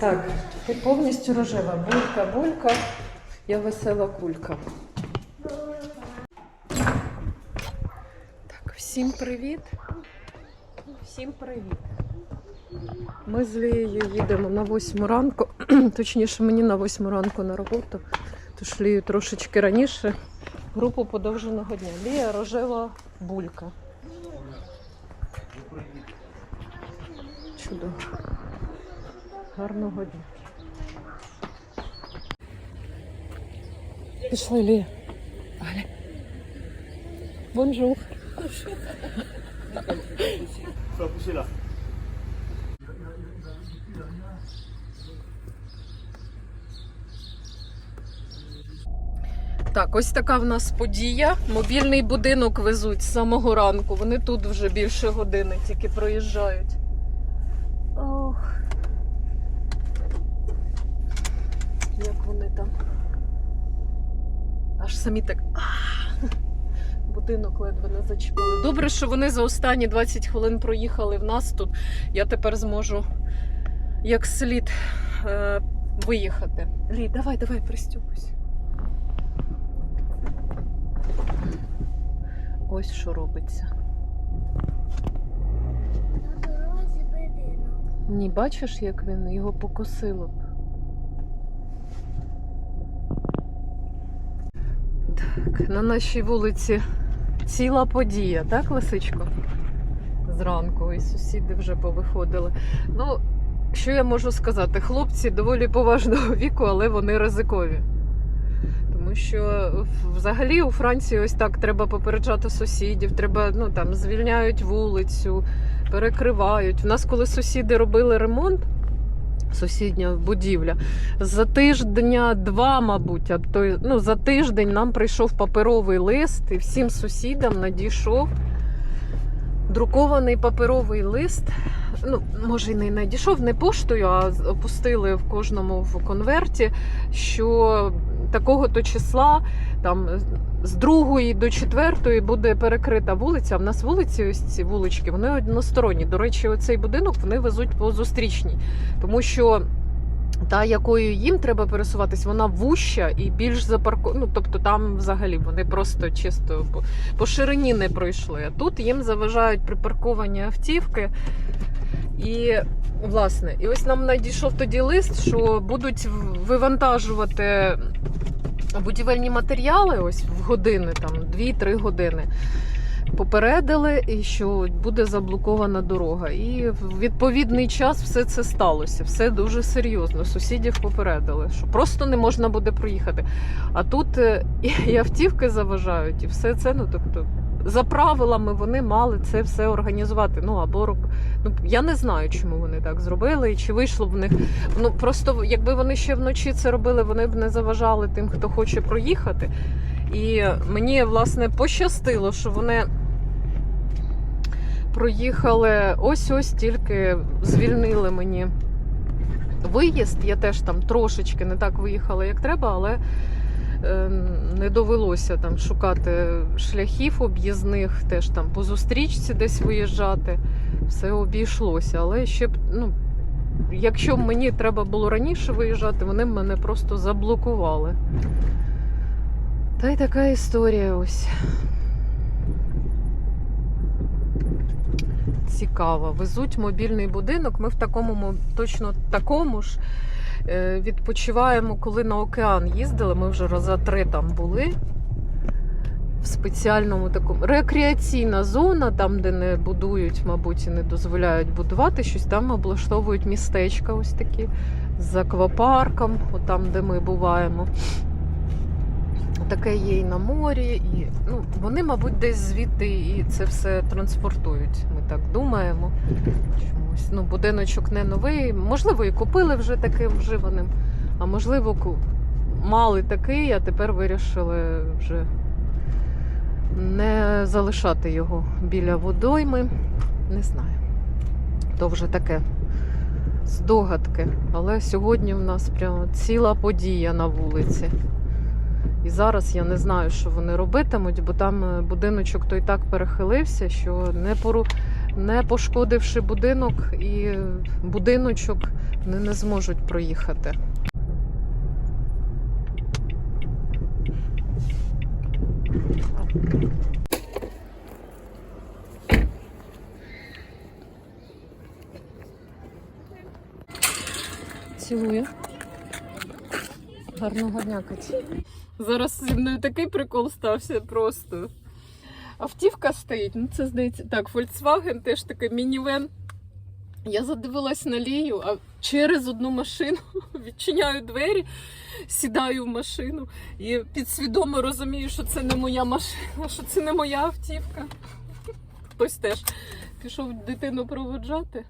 Так, ти повністю рожева. Булька, булька, я весела кулька. Так, всім привіт. Всім привіт. Ми з Лією їдемо на 8 ранку, точніше, мені на 8 ранку на роботу, тож Лію трошечки раніше. Групу подовженого дня. Лія рожева булька. Чудово. Гарного дня. Пішли, Лія. Аля. Бонжур. Так, ось така в нас подія. Мобільний будинок везуть з самого ранку. Вони тут вже більше години тільки проїжджають. Ох. Як вони там. Аж самі так. Будинок ледве не зачепили. Добре, що вони за останні 20 хвилин проїхали в нас тут. Я тепер зможу як слід е, виїхати. Лі, давай, давай, пристюбуйся. Ось що робиться. На дорозі будинок. Ні, бачиш, як він його покосило На нашій вулиці ціла подія, так, Лисичко? Зранку, і сусіди вже повиходили. Ну, що я можу сказати? Хлопці доволі поважного віку, але вони ризикові. Тому що взагалі у Франції ось так треба попереджати сусідів, треба ну там звільняють вулицю, перекривають. У нас, коли сусіди робили ремонт, сусідня будівля, за тиждня два, мабуть, то ну, за тиждень нам прийшов паперовий лист, і всім сусідам надійшов друкований паперовий лист. Ну, може, і не надійшов не поштою, а опустили в кожному в конверті, що такого-то числа там з другої до четвертої буде перекрита вулиця. В нас вулиці, ось ці вулички, вони односторонні. До речі, оцей будинок вони везуть по зустрічній, тому що. Та, якою їм треба пересуватись, вона вуща і більш запарко... Ну, тобто там взагалі вони просто чисто по ширині не пройшли. А тут їм заважають припарковані автівки. І, власне, і ось нам надійшов тоді лист, що будуть вивантажувати будівельні матеріали ось в години, там 2-3 години. Попередили, і що буде заблокована дорога. І в відповідний час все це сталося. Все дуже серйозно. Сусідів попередили, що просто не можна буде проїхати. А тут е, і, і автівки заважають, і все це. Ну тобто, за правилами вони мали це все організувати. Ну або роб... ну я не знаю, чому вони так зробили, і чи вийшло в них. Ну просто якби вони ще вночі це робили, вони б не заважали тим, хто хоче проїхати. І мені власне пощастило, що вони проїхали ось-ось тільки звільнили мені виїзд. Я теж там трошечки не так виїхала, як треба, але не довелося там шукати шляхів об'їзних, теж там по зустрічці десь виїжджати. Все обійшлося. Але ще б, ну, якщо б мені треба було раніше виїжджати, вони б мене просто заблокували. Та й така історія ось. Цікаво. Везуть мобільний будинок. Ми в такому точно такому ж е, відпочиваємо, коли на океан їздили. Ми вже раза три там були. В спеціальному такому рекреаційна зона, там, де не будують, мабуть, і не дозволяють будувати щось, там облаштовують містечка ось такі з аквапарком, там, де ми буваємо. Таке є і на морі, і ну, вони, мабуть, десь звідти і це все транспортують. Ми так думаємо. Чомусь. Ну, будиночок не новий. Можливо, і купили вже таким вживаним, а можливо, мали такий, а тепер вирішили вже не залишати його біля водойми. Не знаю. То вже таке здогадки. Але сьогодні в нас прямо ціла подія на вулиці. І зараз я не знаю, що вони робитимуть, бо там е, будиночок той так перехилився, що не пору... не пошкодивши будинок і будиночок, вони не зможуть проїхати. Цілую. Гарного дня, Каті. Зараз зі мною такий прикол стався просто. Автівка стоїть, ну це здається. Так, Volkswagen теж такий мінівен. Я задивилась на лію, а через одну машину відчиняю двері, сідаю в машину і підсвідомо розумію, що це не моя машина, що це не моя автівка. Хтось теж пішов дитину проводжати.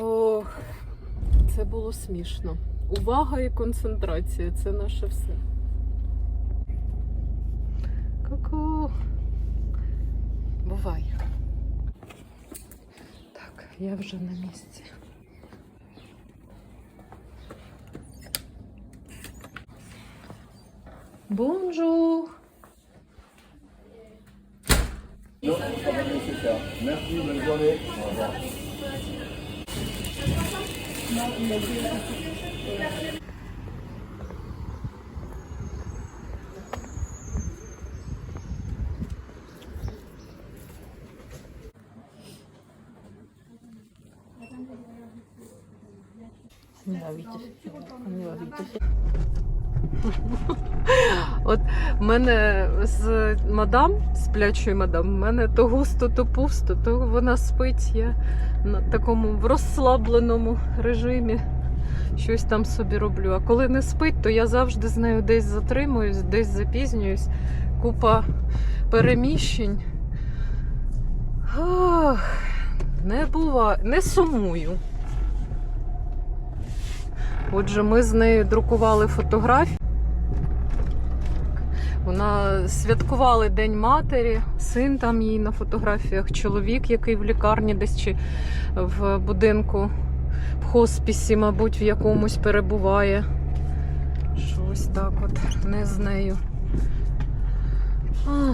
Ох, це було смішно. Увага і концентрація це наше все. Ку-ку. Бувай. Так, я вже на місці. Бонжур! Merci, bonne journée. Au revoir. От мене з мадам, сплячою мадам, в мене то густо, то пусто, то вона спить. Я на такому розслабленому режимі щось там собі роблю. А коли не спить, то я завжди з нею десь затримуюсь, десь запізнююсь. Купа переміщень. Ох, не бува, не сумую. Отже, ми з нею друкували фотографії. Вона святкували День матері, син там їй на фотографіях, чоловік, який в лікарні десь чи в будинку, в хоспісі, мабуть, в якомусь перебуває. Щось так от, не з нею. А,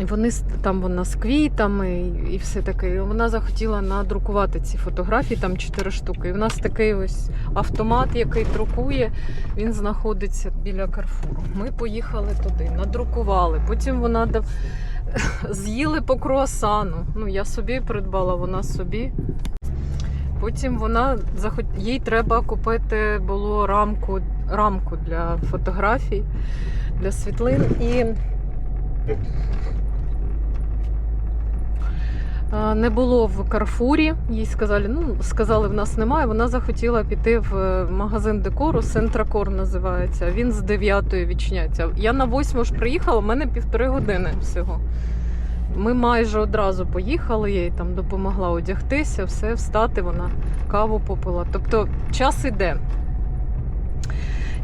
і вони там вона з квітами і- все таке. Вона захотіла надрукувати ці фотографії, там чотири штуки. І в нас такий ось автомат, який друкує, він знаходиться біля Карфуру. Ми поїхали туди, надрукували. Потім вона дав... з'їли по круасану. Ну, я собі придбала, вона собі. Потім вона їй треба купити було рамку, рамку для фотографій, для світлин. І не було в Карфурі. Їй сказали, ну сказали, в нас немає. Вона захотіла піти в е, магазин декору, Сентракор називається. Він з 9 відчиняється. Я на 8 ж приїхала, в мене півтори години всього. Ми майже одразу поїхали, їй там допомогла одягтися, все, встати, вона каву попила. Тобто час іде.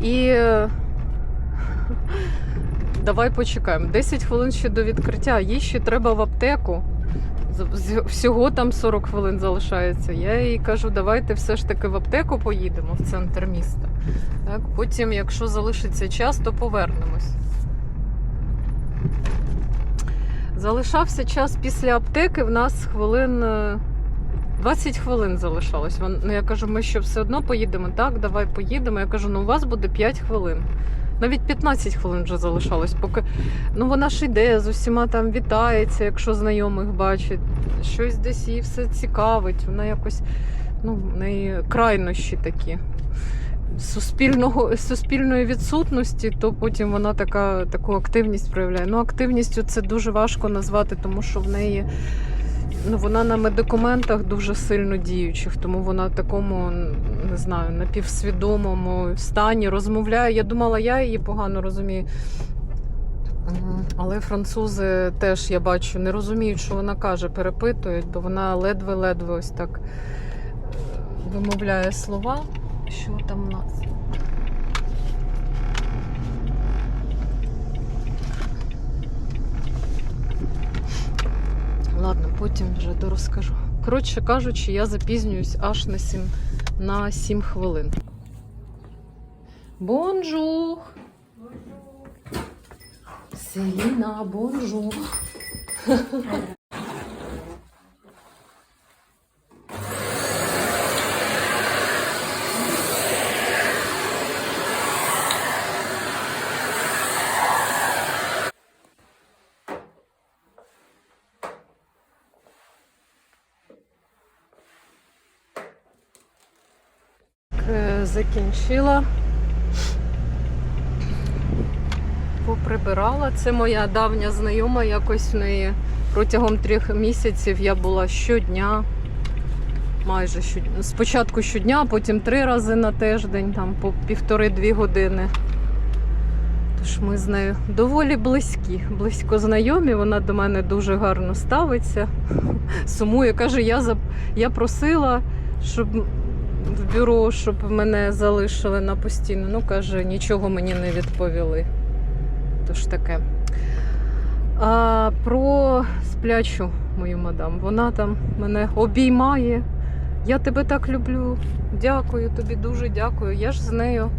І е, давай почекаємо. 10 хвилин ще до відкриття. Їй ще треба в аптеку. Всього там 40 хвилин залишається. Я їй кажу, давайте все ж таки в аптеку поїдемо в центр міста. Так, потім, якщо залишиться час, то повернемось. Залишався час після аптеки. В нас хвилин е, 20 хвилин залишалось. Ну, я кажу, ми що все одно поїдемо. Так, давай поїдемо. Я кажу, ну у вас буде 5 хвилин. Навіть 15 хвилин вже залишалось, поки ну вона ж йде, з усіма там вітається, якщо знайомих бачить, щось десь її все цікавить. Вона якось, ну, в неї крайнощі такі. Суспільного, суспільної відсутності, то потім вона така, таку активність проявляє. Ну, активністю це дуже важко назвати, тому що в неї ну, вона на медикаментах дуже сильно діючих, тому вона в такому, не знаю, напівсвідомому стані розмовляє. Я думала, я її погано розумію. Але французи теж я бачу, не розуміють, що вона каже, перепитують, бо вона ледве-ледве ось так е, вимовляє слова що там у нас. Ладно, потім вже дорозкажу. Коротше кажучи, я запізнююсь аж на 7, на 7 хвилин. Бонжух! Селіна, бонжух! Закінчила. Поприбирала. Це моя давня знайома. Якось в неї протягом трьох місяців я була щодня. Майже щодня. Спочатку щодня, потім три рази на тиждень, там по півтори-дві години. Тож ми з нею доволі близькі, близько знайомі. Вона до мене дуже гарно ставиться. Сумує, каже, я, зап... я просила, щоб в бюро, щоб мене залишили на постійно. Ну, каже, нічого мені не відповіли. Тож таке. А про сплячу мою мадам. Вона там мене обіймає. Я тебе так люблю. Дякую тобі, дуже дякую. Я ж з нею.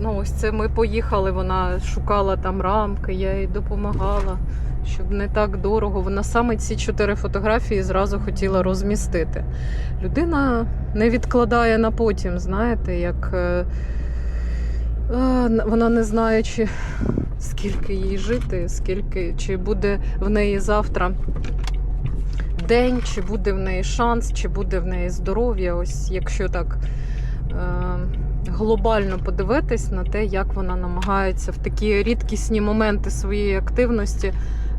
Ну, ось це ми поїхали. Вона шукала там рамки, я їй допомагала, щоб не так дорого. Вона саме ці чотири фотографії зразу хотіла розмістити. Людина не відкладає на потім, знаєте, як е, е, вона не знає, чи скільки їй жити, скільки, чи буде в неї завтра день, чи буде в неї шанс, чи буде в неї здоров'я. Ось якщо так е, глобально подивитись на те, як вона намагається в такі рідкісні моменти своєї активності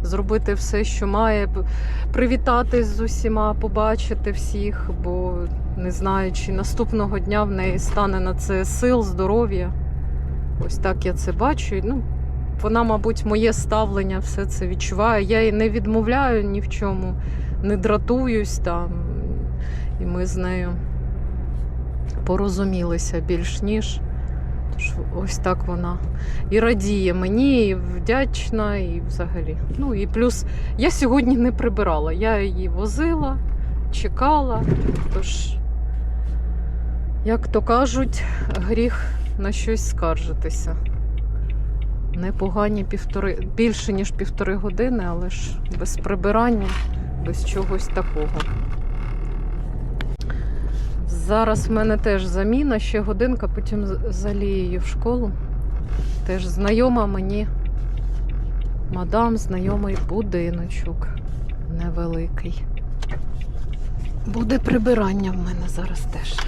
зробити все, що має, привітатись з усіма, побачити всіх, бо не знаю, чи наступного дня в неї стане на це сил, здоров'я. Ось так я це бачу. Ну, вона, мабуть, моє ставлення все це відчуває. Я їй не відмовляю ні в чому, не дратуюсь там. І ми з нею порозумілися більш ніж. Тож ось так вона і радіє мені, і вдячна, і взагалі. Ну і плюс я сьогодні не прибирала. Я її возила, чекала. Тож, як то кажуть, гріх на щось скаржитися. Непогані півтори, більше ніж півтори години, але ж без прибирання, без чогось такого. Зараз в мене теж заміна, ще годинка, потім залію в школу. Теж знайома мені мадам, знайомий будиночок невеликий. Буде прибирання в мене зараз теж.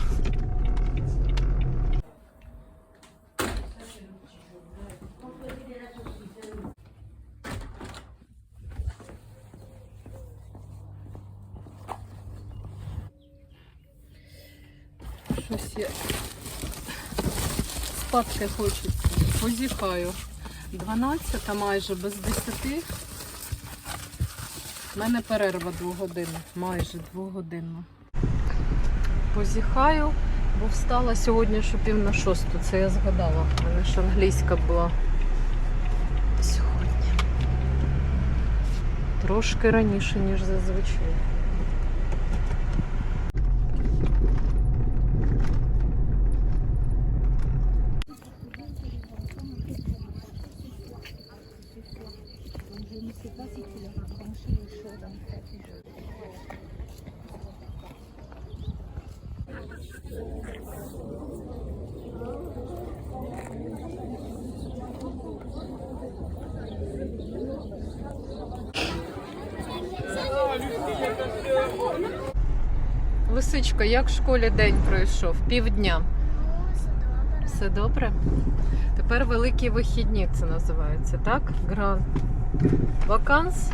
Щось я спадки хочеться. Позіхаю. 12 майже без 10. У мене перерва двогодинна, майже двогодинна. Позіхаю, бо встала сьогодні, що пів на шосту. Це я згадала. У мене ж англійська була сьогодні. Трошки раніше, ніж зазвичай. Лисичко, як в школі день пройшов? Півдня. Все добре? Тепер великі вихідні це називається, так? Гран ваканс.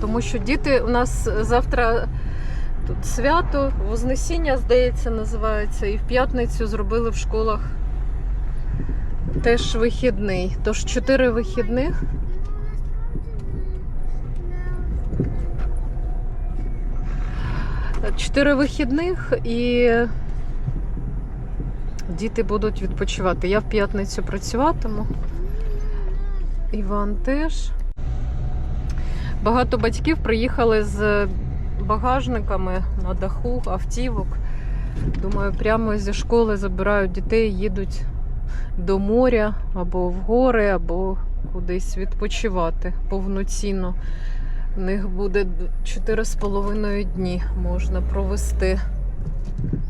Тому що діти у нас завтра тут свято, Вознесіння, здається, називається, і в п'ятницю зробили в школах теж вихідний. Тож чотири вихідних. Чотири вихідних і діти будуть відпочивати. Я в п'ятницю працюватиму. Іван теж. Багато батьків приїхали з багажниками на даху автівок. Думаю, прямо зі школи забирають дітей, їдуть до моря або в гори, або кудись відпочивати повноцінно. У них буде 4,5 дні можна провести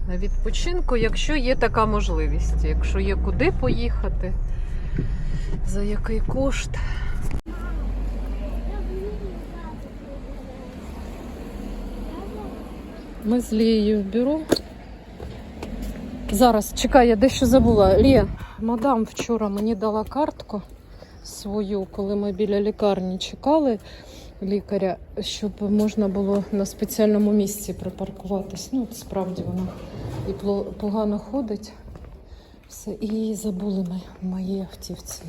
на відпочинку, якщо є така можливість, якщо є куди поїхати, за який кошт. Ми з Лією в бюро. Зараз, чекай, я дещо забула. Лія, мадам вчора мені дала картку свою, коли ми біля лікарні чекали лікаря, щоб можна було на спеціальному місці припаркуватись. Ну, справді вона і погано ходить. Все, і забули ми в автівці.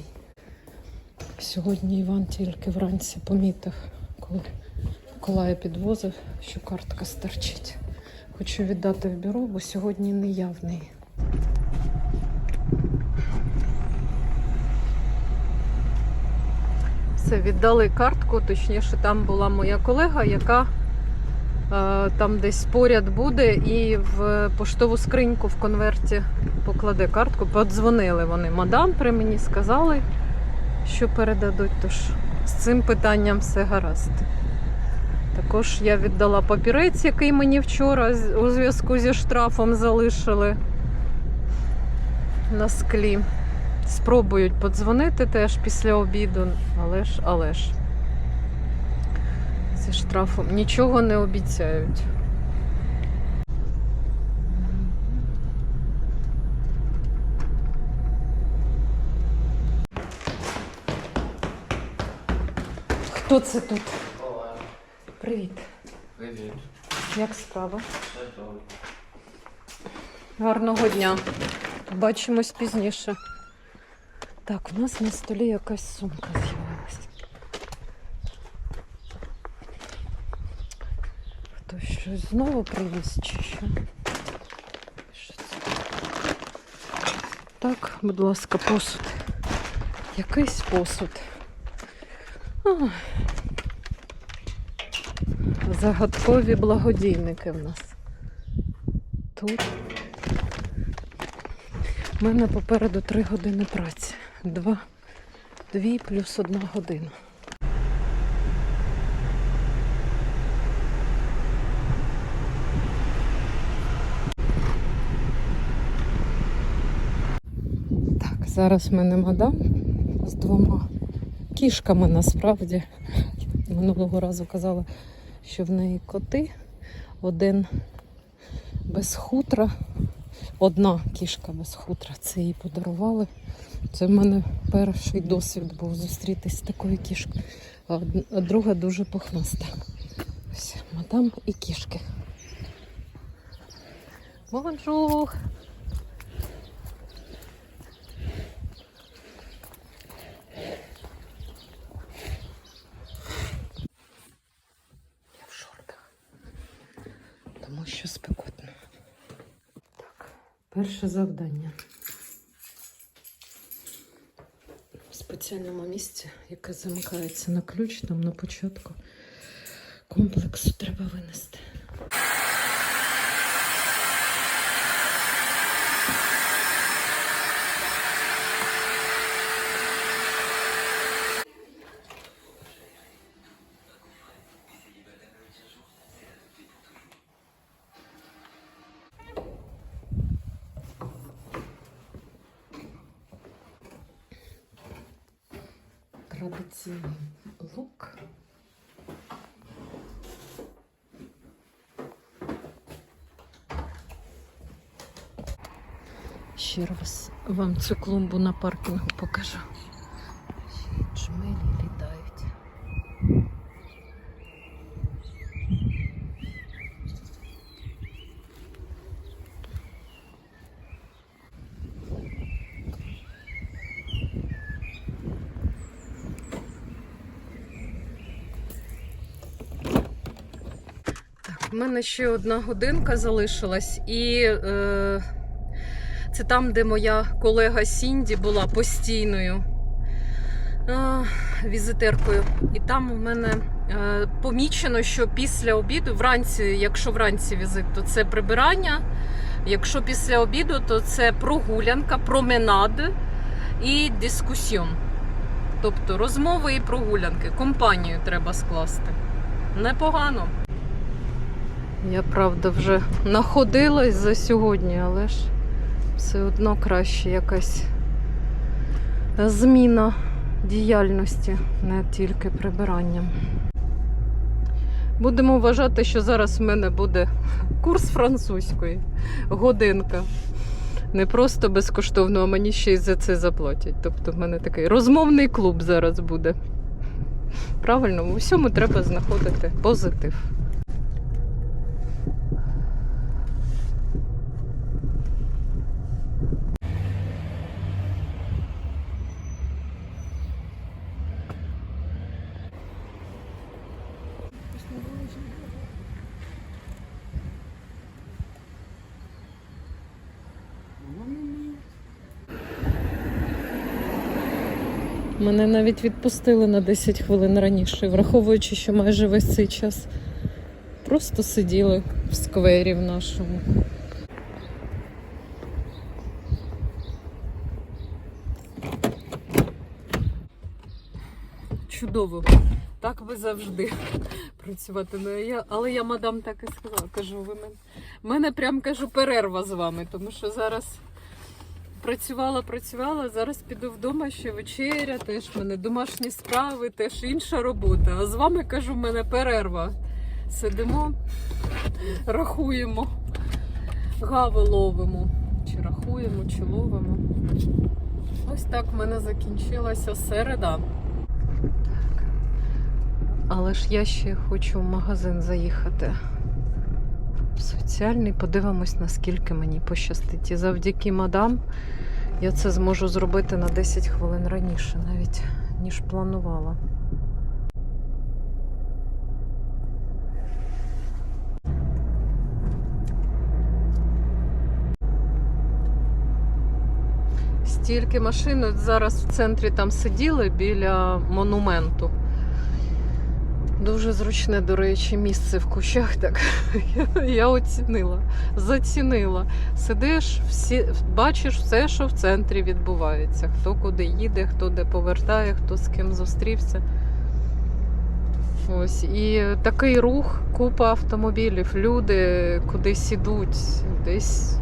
Сьогодні Іван тільки вранці помітив, коли Миколая підвозив, що картка стерчить. Хочу віддати в бюро, бо сьогодні не я. Все, віддали картку, точніше, там була моя колега, яка е, там десь поряд буде і в поштову скриньку в конверті покладе картку. Подзвонили вони мадам при мені, сказали, що передадуть. Тож з цим питанням все гаразд. Також я віддала папірець, який мені вчора у зв'язку зі штрафом залишили на склі. Спробують подзвонити теж після обіду, але ж, але ж. Зі штрафом нічого не обіцяють. Хто це тут? Привіт. Привіт. Як справа? Все добре. Гарного дня. Бачимось пізніше. Так, у нас на столі якась сумка з'явилась. Хтось щось знову привіз чи що? Що це? Так, будь ласка, посуд. Якийсь посуд. Ах. Загадкові благодійники в нас. Тут. У мене попереду три години праці. Два, дві плюс одна година. Так, зараз в мене мадам з двома кішками насправді. Минулого разу казала, що в неї коти. Один без хутра, одна кішка без хутра. Це їй подарували. Це в мене перший досвід був зустрітись з такою кішкою. А друга дуже пухнаста. Ось, мадам і кішки. Бонжур! Я в шортах. Тому що спекотно. Так, перше завдання. В спеціальному місці, яке замикається на ключ, там на початку комплексу треба винести. Традиційний лук. Ще раз вам цю клумбу на паркінгу покажу. Ще й Джмелі літають. Так, в мене ще одна годинка залишилась, і е, це там, де моя колега Сінді була постійною е, візитеркою. І там у мене Е, Помічено, що після обіду, вранці, якщо вранці візит, то це прибирання. Якщо після обіду, то це прогулянка, променад і дискусіон. Тобто розмови і прогулянки. Компанію треба скласти. Непогано. Я правда вже находилась за сьогодні, але ж все одно краще якась зміна діяльності, не тільки прибиранням. Будемо вважати, що зараз в мене буде курс французької годинка. Не просто безкоштовно, а мені ще й за це заплатять. Тобто в мене такий розмовний клуб зараз буде. Правильно, у всьому треба знаходити позитив. Мене навіть відпустили на 10 хвилин раніше, враховуючи, що майже весь цей час просто сиділи в сквері в нашому. Чудово. Так ви завжди працювати. Ну, я, але я мадам так і сказала. Кажу, ви мене. мене прям кажу перерва з вами, тому що зараз працювала, працювала, зараз піду вдома ще вечеря, теж в мене домашні справи, теж інша робота. А з вами кажу, в мене перерва. Сидимо, рахуємо, гави ловимо. Чи рахуємо, чи ловимо. Ось так в мене закінчилася середа. Так. Але ж я ще хочу в магазин заїхати. Соціальний, подивимось, наскільки мені пощастить. І завдяки мадам я це зможу зробити на 10 хвилин раніше, навіть ніж планувала. Стільки машин зараз в центрі там сиділи біля монументу. Дуже зручне, до речі, місце в кущах. Так я, оцінила, зацінила. Сидиш, всі бачиш все, що в центрі відбувається. Хто куди їде, хто де повертає, хто з ким зустрівся. Ось і такий рух, купа автомобілів, люди кудись ідуть, десь.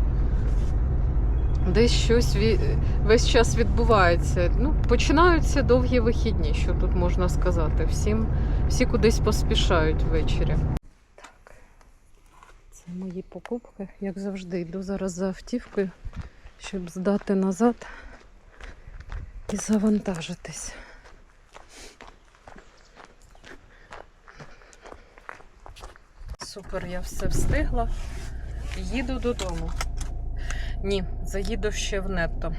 Десь щось ві- весь час відбувається. Ну, починаються довгі вихідні, що тут можна сказати. Всім, всі кудись поспішають ввечері. Так, це мої покупки. Як завжди, йду зараз за автівкою, щоб здати назад і завантажитись. Супер, я все встигла. Їду додому. Ні, заїду ще в нетто.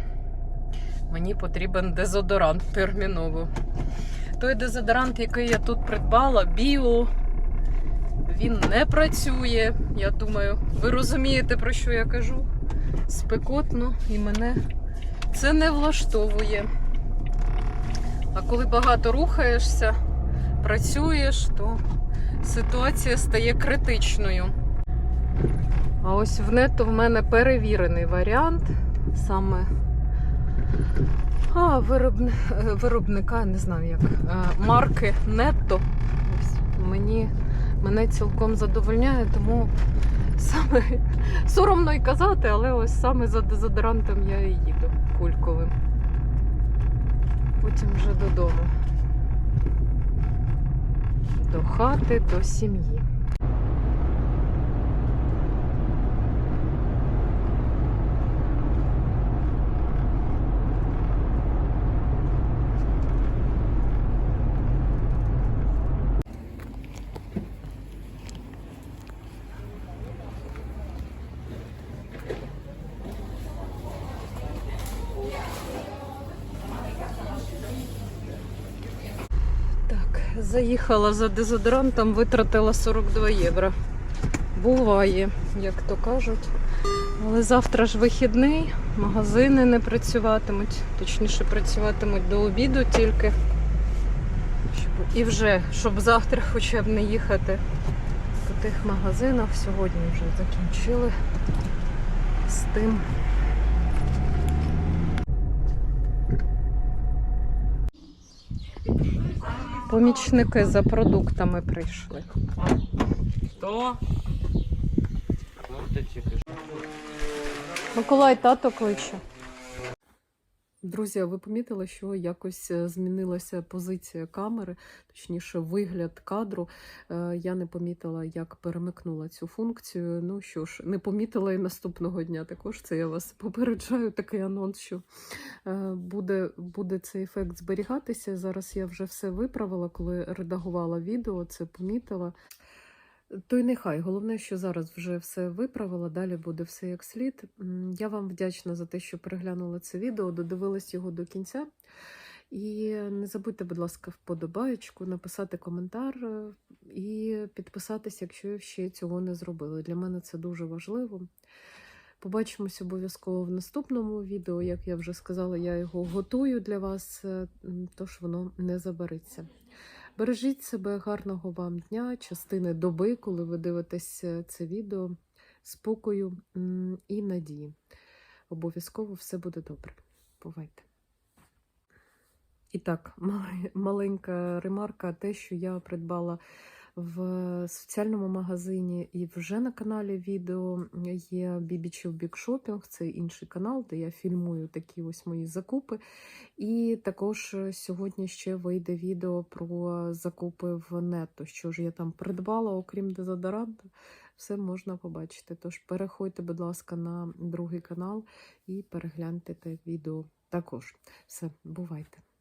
Мені потрібен дезодорант терміново. Той дезодорант, який я тут придбала, біо, він не працює. Я думаю, ви розумієте, про що я кажу. Спекотно і мене це не влаштовує. А коли багато рухаєшся, працюєш, то ситуація стає критичною. А ось в нетто в мене перевірений варіант саме а, виробни... е, виробника, не знаю як, е, марки Нетто. Мені мене цілком задовольняє, тому саме соромно й казати, але ось саме за дезодорантом я і їду кульковим. Потім вже додому. До хати, до сім'ї. Так, заїхала за дезодорантом, витратила 42 євро. Буває, як то кажуть. Але завтра ж вихідний, магазини не працюватимуть, точніше працюватимуть до обіду тільки, І вже, щоб завтра хоча б не їхати по тих магазинах, сьогодні вже закінчили з тим. Помічники за продуктами прийшли. Хто? Миколай тато кличе. Друзі, ви помітили, що якось е, змінилася позиція камери, точніше, вигляд кадру. Е, Я не помітила, як перемикнула цю функцію. Ну що ж, не помітила і наступного дня. Також це я вас попереджаю, такий анонс, що е, буде, буде цей ефект зберігатися. Зараз я вже все виправила, коли редагувала відео, це помітила. То й нехай. Головне, що зараз вже все виправила, далі буде все як слід. Я вам вдячна за те, що переглянули це відео, додивились його до кінця. І не забудьте, будь ласка, вподобаєчку, написати коментар е, і підписатися, якщо ще цього не зробили. Для мене це дуже важливо. Побачимось обов'язково в наступному відео. Як я вже сказала, я його готую для вас, е, тож воно не забереться. Бережіть себе, гарного вам дня, частини доби, коли ви дивитесь е, це відео, спокою і надії. Обов'язково все буде добре. Бувайте. І так, маленька ремарка, те, що я придбала в соціальному магазині і вже на каналі відео є Бібічів Shopping, це інший канал, де я фільмую такі ось мої закупи. І також сьогодні ще вийде відео про закупи в нетто. Що ж я там придбала, окрім дезодоранту, все можна побачити. Тож переходьте, будь ласка, на другий канал і перегляньте те відео також. Все, бувайте!